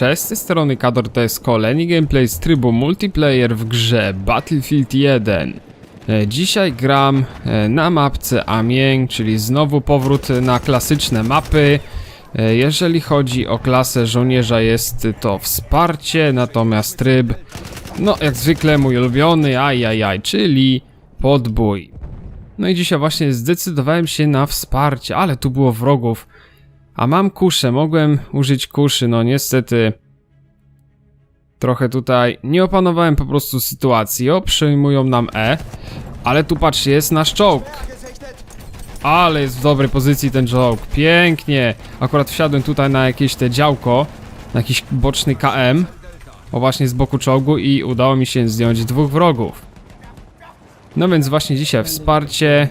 Cześć, z tej strony Kador, to jest kolejny gameplay z trybu multiplayer w grze Battlefield 1. E, Dzisiaj gram e, na mapce Amiens, czyli znowu powrót na klasyczne mapy. E, Jeżeli chodzi o klasę żołnierza jest to wsparcie, natomiast tryb, no jak zwykle mój ulubiony, ajajaj, czyli podbój. No i dzisiaj właśnie zdecydowałem się na wsparcie, ale tu było wrogów. A mam kuszę, mogłem użyć kuszy, no niestety. Trochę tutaj nie opanowałem po prostu sytuacji. O, przejmują nam E. Ale tu patrzcie, jest nasz czołg. Ale jest w dobrej pozycji ten czołg. Pięknie. Akurat wsiadłem tutaj na jakieś te działko. Na jakiś boczny KM. O właśnie z boku czołgu i udało mi się zdjąć dwóch wrogów. No więc właśnie dzisiaj wsparcie.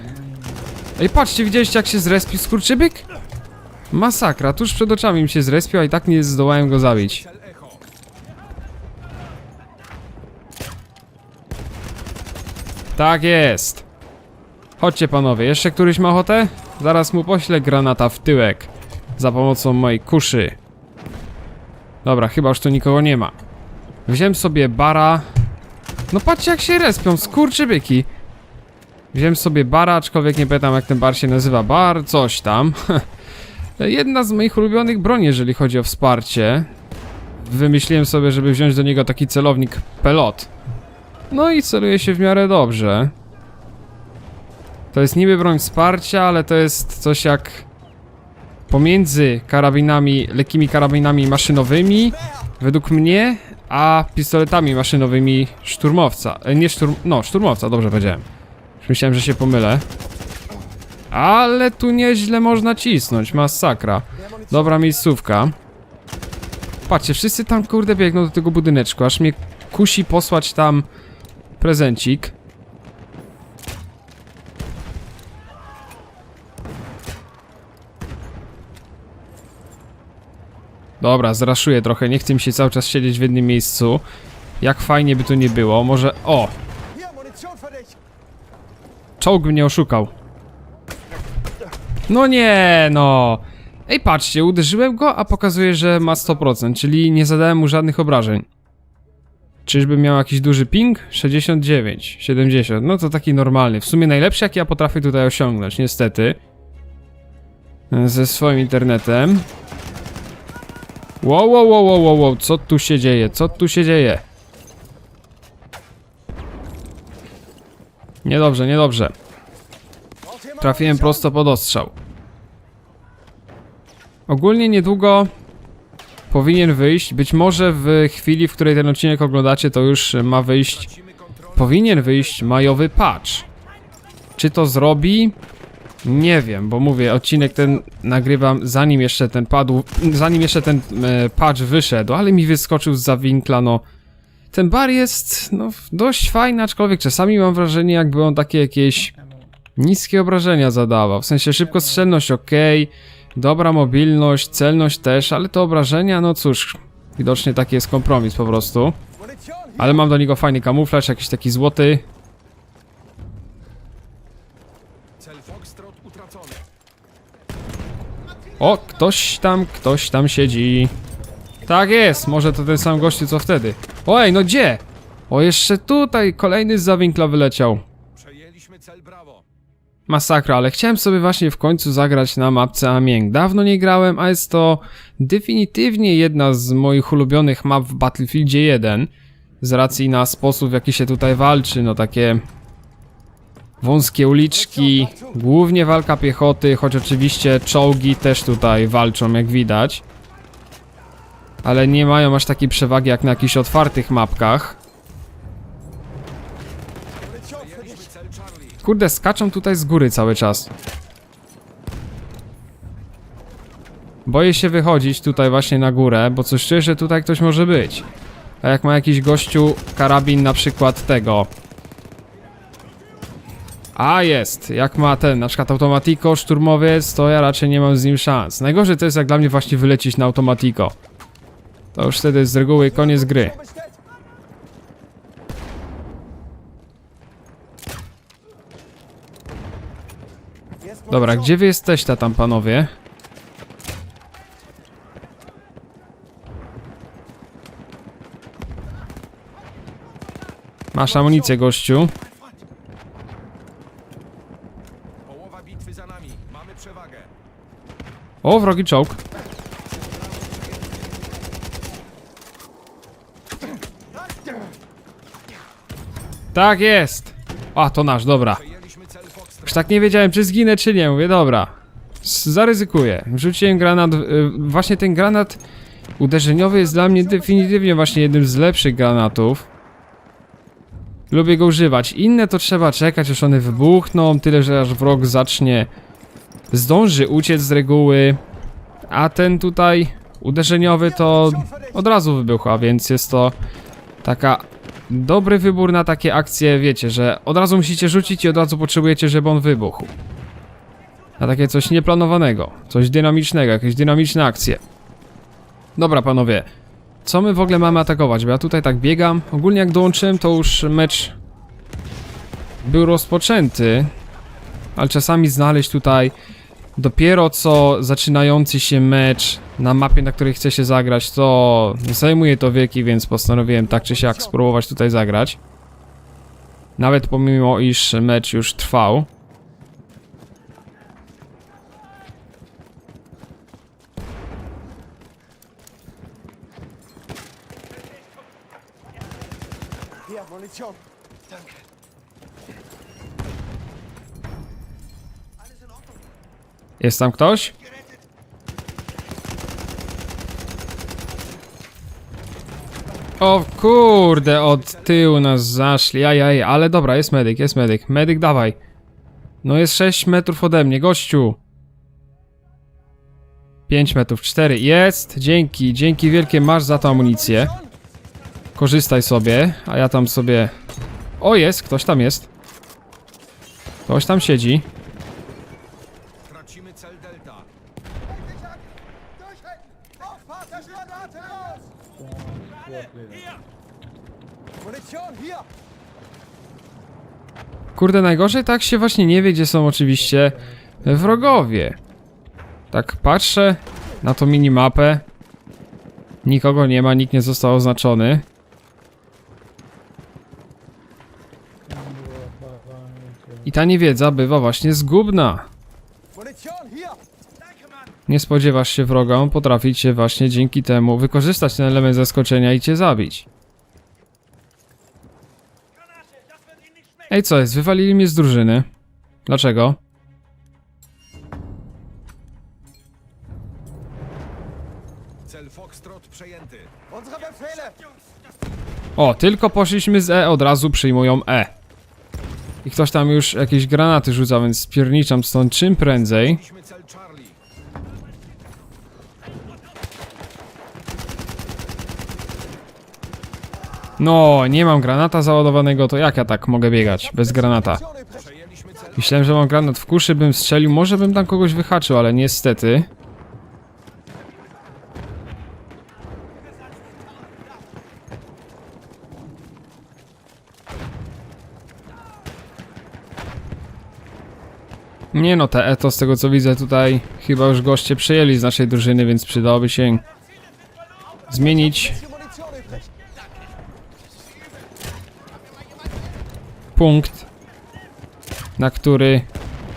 Ej, patrzcie, widzieliście jak się zrespił skurczybyk? Masakra, tuż przed oczami mi się zrespił, a i tak nie zdołałem go zabić. Tak jest. Chodźcie panowie, jeszcze któryś ma ochotę? Zaraz mu poślę granata w tyłek. Za pomocą mojej kuszy. Dobra, chyba już tu nikogo nie ma. Wziąłem sobie bara. No patrzcie jak się respią, skurczybyki. Wziąłem sobie bara, aczkolwiek nie pamiętam jak ten bar się nazywa. Bar, coś tam. Jedna z moich ulubionych broni, jeżeli chodzi o wsparcie. Wymyśliłem sobie, żeby wziąć do niego taki celownik pelot. No i celuje się w miarę dobrze. To jest niby broń wsparcia, ale to jest coś jak pomiędzy karabinami, lekkimi karabinami maszynowymi, według mnie, a pistoletami maszynowymi szturmowca. E, nie szturm... no, szturmowca, dobrze powiedziałem. Myślałem, że się pomylę. Ale tu nieźle można cisnąć, masakra. Dobra miejscówka. Patrzcie, wszyscy tam kurde biegną do tego budyneczku, aż mnie kusi posłać tam prezencik. Dobra, zraszuję trochę, nie chcę mi się cały czas siedzieć w jednym miejscu. Jak fajnie by tu nie było, może... O! Czołg mnie oszukał. No nie, no. Ej, patrzcie, uderzyłem go, a pokazuje, że ma 100%, czyli nie zadałem mu żadnych obrażeń. Czyżby miał jakiś duży ping? 69, 70, no to taki normalny. W sumie najlepszy, jaki ja potrafię tutaj osiągnąć, niestety. Ze swoim internetem. Wow, wow, wow, wow, wow, co tu się dzieje, co tu się dzieje? Niedobrze, niedobrze. Trafiłem prosto pod ostrzał. Ogólnie niedługo powinien wyjść. Być może w chwili, w której ten odcinek oglądacie, to już ma wyjść. Powinien wyjść majowy patch. Czy to zrobi? Nie wiem, bo mówię, odcinek ten nagrywam zanim jeszcze ten padł, zanim jeszcze ten e, patch wyszedł, ale mi wyskoczył z winkla, no. Ten bar jest, no, dość fajny, aczkolwiek czasami mam wrażenie, jakby on takie jakieś niskie obrażenia zadawał. W sensie szybkostrzelność ok, dobra mobilność, celność też, ale te obrażenia, no cóż, widocznie taki jest kompromis po prostu. Ale mam do niego fajny kamuflaż, jakiś taki złoty. O, ktoś tam, ktoś tam siedzi. Tak jest, może to ten sam gościu co wtedy. Oj, no gdzie? O, jeszcze tutaj kolejny z zawinkla wyleciał. Przejęliśmy cel Bravo. Masakra, ale chciałem sobie właśnie w końcu zagrać na mapce Amiens. Dawno nie grałem, a jest to definitywnie jedna z moich ulubionych map w Battlefieldzie 1. Z racji na sposób, w jaki się tutaj walczy, no takie wąskie uliczki, głównie walka piechoty, choć oczywiście czołgi też tutaj walczą, jak widać. Ale nie mają aż takiej przewagi jak na jakichś otwartych mapkach. Kurde, skaczą tutaj z góry cały czas. Boję się wychodzić tutaj właśnie na górę, bo coś czuję, że tutaj ktoś może być. A jak ma jakiś gościu karabin na przykład tego. A jest, jak ma ten, na przykład automatiko, szturmowiec, to ja raczej nie mam z nim szans. Najgorzej to jest jak dla mnie właśnie wylecieć na automatiko. To już wtedy z reguły koniec gry. Dobra, gdzie wy jesteście tam, panowie? Masz amunicję, gościu. Połowa bitwy za nami. Mamy przewagę. O, wrogi czołg. Tak jest! A, to nasz, dobra. Już tak nie wiedziałem, czy zginę, czy nie. Mówię, dobra. Zaryzykuję. Wrzuciłem granat. Właśnie ten granat uderzeniowy jest dla mnie definitywnie właśnie jednym z lepszych granatów. Lubię go używać. Inne to trzeba czekać, aż one wybuchną. Tyle, że aż wrog zacznie. Zdąży uciec z reguły. A ten tutaj uderzeniowy to od razu wybucha, więc jest to taka dobry wybór na takie akcje, wiecie, że od razu musicie rzucić i od razu potrzebujecie, żeby on wybuchł. Na takie coś nieplanowanego, coś dynamicznego, jakieś dynamiczne akcje. Dobra, panowie. Co my w ogóle mamy atakować? Bo ja tutaj tak biegam. Ogólnie jak dołączyłem, to już mecz był rozpoczęty. Ale czasami znaleźć tutaj dopiero co zaczynający się mecz na mapie, na której chce się zagrać, to zajmuje to wieki, więc postanowiłem tak czy siak spróbować tutaj zagrać. Nawet pomimo iż mecz już trwał. Hier, Munition. Jest tam ktoś? O kurde, od tyłu nas zaszli, ajaj, ale dobra, jest medyk, jest medyk, medyk dawaj. No jest 6 metrów ode mnie, gościu. 5 metrów, 4, jest, dzięki, dzięki wielkie, masz za to amunicję. Korzystaj sobie, a ja tam sobie... O jest, ktoś tam jest. Ktoś tam siedzi. Kurde, najgorzej tak się właśnie nie wie, gdzie są oczywiście wrogowie. Tak patrzę na tą minimapę. Nikogo nie ma, nikt nie został oznaczony. I ta niewiedza bywa właśnie zgubna. Nie spodziewasz się wroga, on potrafi cię właśnie dzięki temu wykorzystać ten element zaskoczenia i cię zabić. Ej, co jest? Wywalili mnie z drużyny. Dlaczego? Cel Foxtrot przejęty. O, tylko poszliśmy z E, od razu przyjmują E. I ktoś tam już jakieś granaty rzuca, więc spierniczam stąd czym prędzej. Mieliśmy cel Charlie. No, nie mam granata załadowanego, to jak ja tak mogę biegać bez granata? Myślałem, że mam granat w kuszy, bym strzelił, może bym tam kogoś wyhaczył, ale niestety. Nie no, te eto z tego co widzę tutaj chyba już goście przejęli z naszej drużyny, więc przydałoby się zmienić punkt, na który,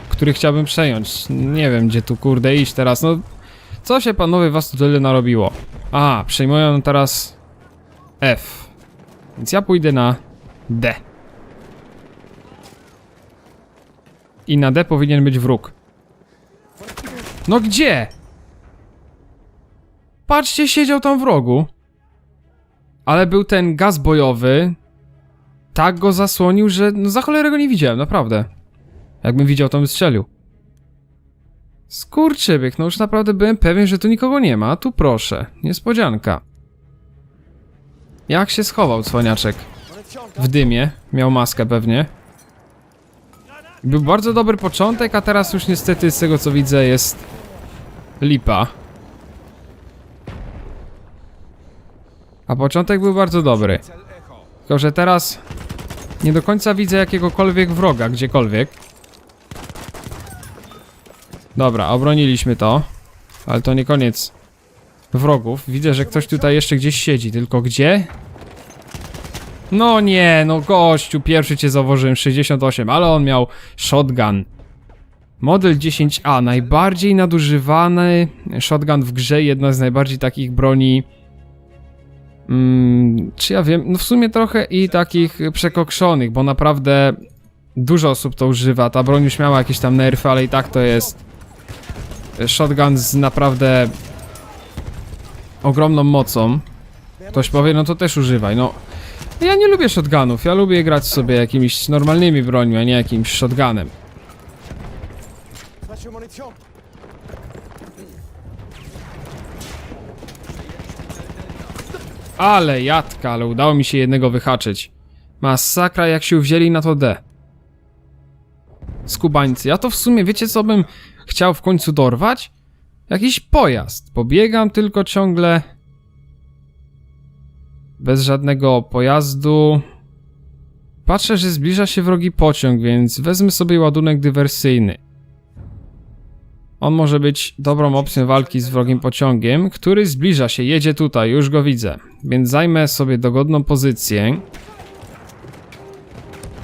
który chciałbym przejąć. Nie wiem, gdzie tu kurde iść teraz. No, co się panowie was tu tyle narobiło? A, przejmują teraz F. Więc ja pójdę na D. I na D powinien być wróg. No gdzie? Patrzcie, siedział tam w rogu. Ale był ten gaz bojowy, tak go zasłonił, że no za cholerę go nie widziałem, naprawdę. Jakbym widział, to bym strzelił. Skurczybyk, no już naprawdę byłem pewien, że tu nikogo nie ma, tu proszę, niespodzianka. Jak się schował cwaniaczek? W dymie, miał maskę pewnie. Był bardzo dobry początek, a teraz już niestety z tego co widzę jest lipa. A początek był bardzo dobry. Tylko, że teraz nie do końca widzę jakiegokolwiek wroga, gdziekolwiek. Dobra, obroniliśmy to. Ale to nie koniec wrogów. Widzę, że ktoś tutaj jeszcze gdzieś siedzi, tylko gdzie? No nie, no gościu, pierwszy cię zauważyłem, 68, ale on miał shotgun. Model 10A, najbardziej nadużywany shotgun w grze, jedna z najbardziej takich broni. Mm, czy ja wiem? No w sumie trochę i takich przekokszonych, bo naprawdę dużo osób to używa. Ta broń już miała jakieś tam nerfy, ale i tak to jest shotgun z naprawdę ogromną mocą. Ktoś powie, no to też używaj. No, ja nie lubię shotgunów. Ja lubię grać sobie jakimiś normalnymi brońmi, a nie jakimś shotgunem. Falsche Munition. Ale jadka, ale udało mi się jednego wyhaczyć. Masakra, jak się wzięli na to D. Skubańcy. Ja to w sumie, wiecie co bym chciał w końcu dorwać? Jakiś pojazd. Pobiegam tylko ciągle. Bez żadnego pojazdu. Patrzę, że zbliża się wrogi pociąg, więc wezmę sobie ładunek dywersyjny. On może być dobrą opcją walki z wrogim pociągiem, który zbliża się, jedzie tutaj, już go widzę. Więc zajmę sobie dogodną pozycję.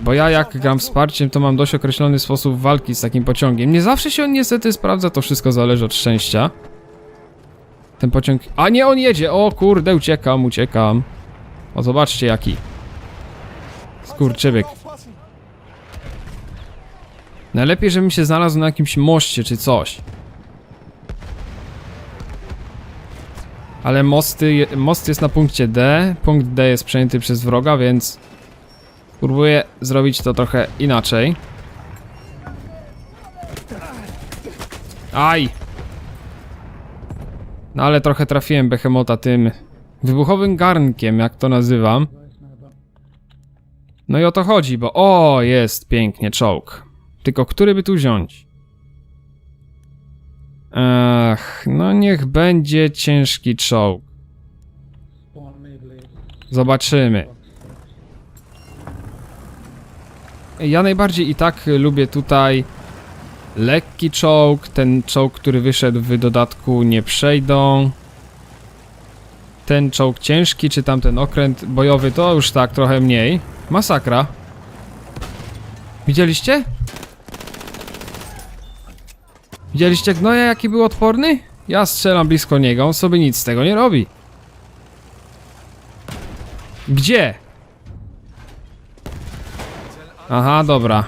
Bo ja jak gram wsparciem, to mam dość określony sposób walki z takim pociągiem. Nie zawsze się on niestety sprawdza, to wszystko zależy od szczęścia. Ten pociąg... A nie, on jedzie! O kurde, uciekam, uciekam. O, zobaczcie jaki. Skurczybyk. Najlepiej, żebym się znalazł na jakimś moście czy coś. Ale mosty, most jest na punkcie D. Punkt D jest przejęty przez wroga, więc próbuję zrobić to trochę inaczej. Aj! No ale trochę trafiłem Behemota tym wybuchowym garnkiem, jak to nazywam. No i o to chodzi, bo o, jest pięknie czołg. Tylko który by tu wziąć? Ach, no niech będzie ciężki czołg. Zobaczymy. Ja najbardziej i tak lubię tutaj lekki czołg, ten czołg, który wyszedł w dodatku nie przejdą. Ten czołg ciężki, czy tamten okręt bojowy, to już tak trochę mniej. Masakra. Widzieliście? Widzieliście gnoja jaki był odporny? Ja strzelam blisko niego, on sobie nic z tego nie robi. Gdzie? Aha, dobra.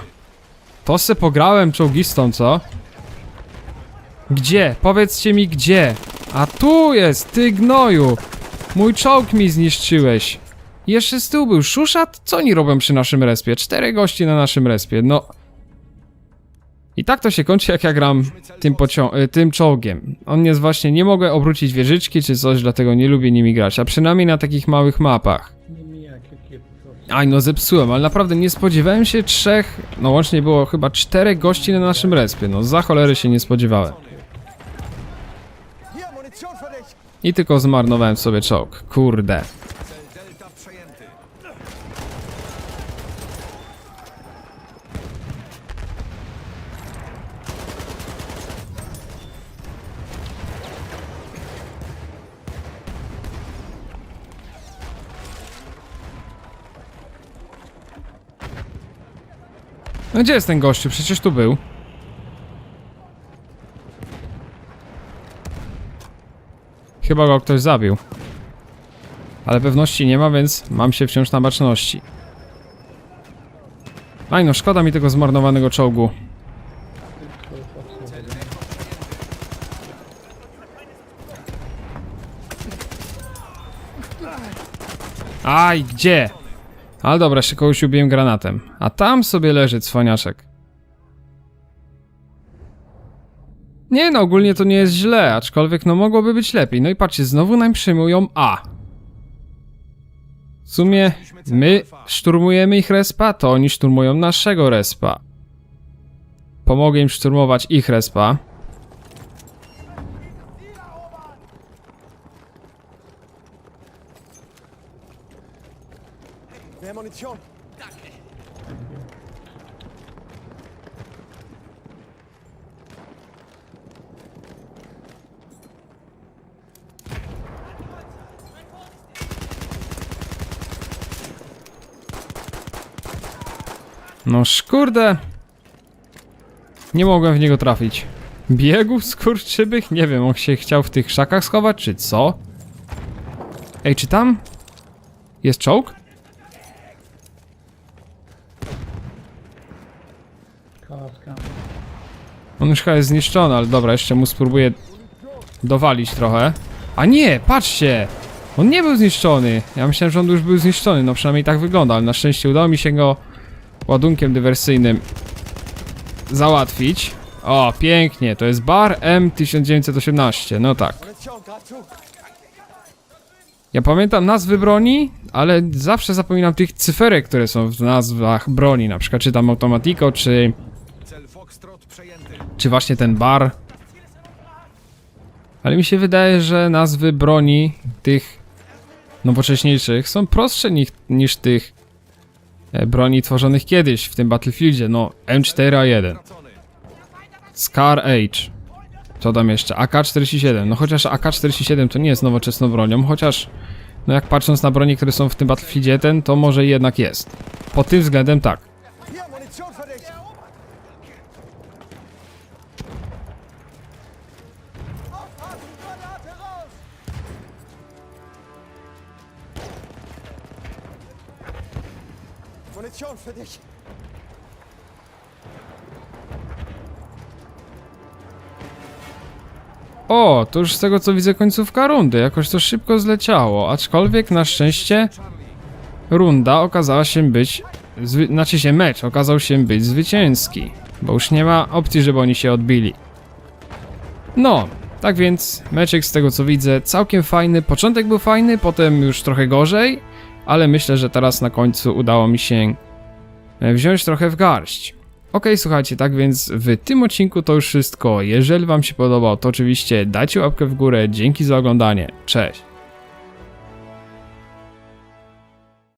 To se pograłem czołgistą, co? Gdzie? Powiedzcie mi gdzie? A tu jest, ty gnoju! Mój czołg mi zniszczyłeś. Jeszcze z tyłu był szuszat? Co oni robią przy naszym respie? Cztery gości na naszym respie, no... I tak to się kończy, jak ja gram tym, y, tym czołgiem. On jest właśnie, nie mogę obrócić wieżyczki czy coś, dlatego nie lubię nimi grać, a przynajmniej na takich małych mapach. Aj, no zepsułem, ale naprawdę nie spodziewałem się trzech, no łącznie było chyba czterech gości na naszym respie, no za cholery się nie spodziewałem. I tylko zmarnowałem sobie czołg, kurde. No gdzie jest ten gościu? Przecież tu był. Chyba go ktoś zabił. Ale pewności nie ma, więc mam się wciąż na baczności. Aj no, szkoda mi tego zmarnowanego czołgu. Aj, gdzie? Ale dobra, jeszcze kogoś ubiłem granatem. A tam sobie leży cwaniaczek. Nie no, ogólnie to nie jest źle, aczkolwiek no mogłoby być lepiej. No i patrzcie, znowu nam przyjmują A. W sumie my szturmujemy ich respa, to oni szturmują naszego respa. Pomogę im szturmować ich respa. Munition. No szkurde. Nie mogłem w niego trafić. Biegł skurczybych? Nie wiem, on się chciał w tych krzakach schować, czy co? Ej, czy tam? Jest czołg? On już chyba jest zniszczony, ale dobra, jeszcze mu spróbuję dowalić trochę. A nie, patrzcie! On nie był zniszczony. Ja myślałem, że on już był zniszczony, no przynajmniej tak wygląda, ale na szczęście udało mi się go ładunkiem dywersyjnym załatwić. O, pięknie, to jest bar M1918, no tak. Ja pamiętam nazwy broni, ale zawsze zapominam tych cyferek, które są w nazwach broni, na przykład czy tam Automatico, czy. Czy właśnie ten bar. Ale mi się wydaje, że nazwy broni tych nowocześniejszych są prostsze niż, niż tych e, broni tworzonych kiedyś w tym Battlefieldzie, no M4A1, Tracony. Scar Age, co tam jeszcze, AK-47, no chociaż AK-47 to nie jest nowoczesną bronią, chociaż no jak patrząc na broni, które są w tym Battlefieldzie 1, to może jednak jest. Pod tym względem tak. Dich. O, to już z tego co widzę końcówka rundy, jakoś to szybko zleciało, aczkolwiek na szczęście runda okazała się być, znaczy się mecz okazał się być zwycięski, bo już nie ma opcji, żeby oni się odbili. No, tak więc meczek z tego co widzę całkiem fajny, początek był fajny, potem już trochę gorzej, ale myślę, że teraz na końcu udało mi się wziąć trochę w garść. Okej, słuchajcie, tak więc w tym odcinku to już wszystko. Jeżeli wam się podobał, to oczywiście dajcie łapkę w górę. Dzięki za oglądanie. Cześć.